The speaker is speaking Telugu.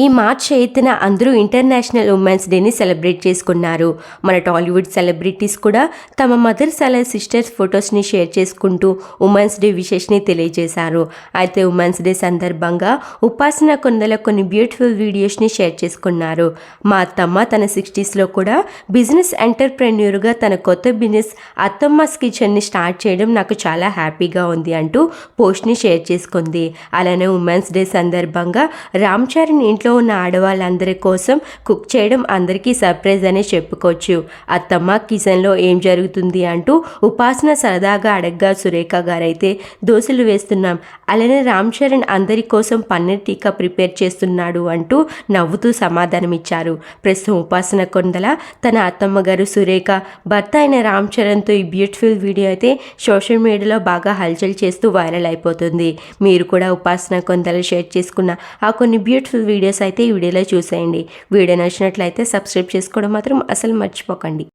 ఈ మార్చ్ ఎయిత్న అందరూ ఇంటర్నేషనల్ ఉమెన్స్ డేని సెలబ్రేట్ చేసుకున్నారు. మన టాలీవుడ్ సెలబ్రిటీస్ కూడా తమ మదర్స్ అలా సిస్టర్స్ ఫొటోస్ని షేర్ చేసుకుంటూ ఉమెన్స్ డే విషెస్ని తెలియజేశారు. అయితే ఉమెన్స్ డే సందర్భంగా ఉపాసన కొందల కొన్ని బ్యూటిఫుల్ వీడియోస్ని షేర్ చేసుకున్నారు. మా అత్తమ్మ తన సిక్స్టీస్లో కూడా బిజినెస్ ఎంటర్ప్రెన్యూర్గా తన కొత్త బిజినెస్ అత్తమ్మస్ కిచెన్ని స్టార్ట్ చేయడం నాకు చాలా హ్యాపీగా ఉంది అంటూ పోస్ట్ని షేర్ చేసుకుంది. అలానే ఉమెన్స్ డే సందర్భంగా రామ్ చరణ్ ఇంట్లో ఉన్న ఆడవాళ్ళందరి కోసం కుక్ చేయడం అందరికీ సర్ప్రైజ్ అనే చెప్పుకోవచ్చు. అత్తమ్మ కిచెన్లో ఏం జరుగుతుంది అంటూ ఉపాసన సరదాగా అడగ్గా సురేఖ గారైతే దోశలు వేస్తున్నాం. అలానే రామ్ చరణ్ అందరి కోసం పన్నీర్ టీకా ప్రిపేర్ చేస్తున్నాడు అంటూ నవ్వుతూ సమాధానమిచ్చారు. ప్రస్తుతం ఉపాసన కొందల తన అత్తమ్మ గారు సురేఖ భర్త అయిన రామ్ చరణ్తో ఈ బ్యూటిఫుల్ వీడియో అయితే సోషల్ మీడియాలో బాగా హల్చల్ చేస్తూ వైరల్ అయిపోతుంది. మీరు కూడా ఉపాసన కొందల షేర్ చేసుకున్న ఆ కొన్ని బ్యూటిఫుల్ వీడియోస్ అయితే ఈ వీడియోలో చూసేయండి. వీడియో నచ్చినట్లయితే సబ్స్క్రైబ్ చేసుకోవడం మాత్రం అసలు మర్చిపోకండి.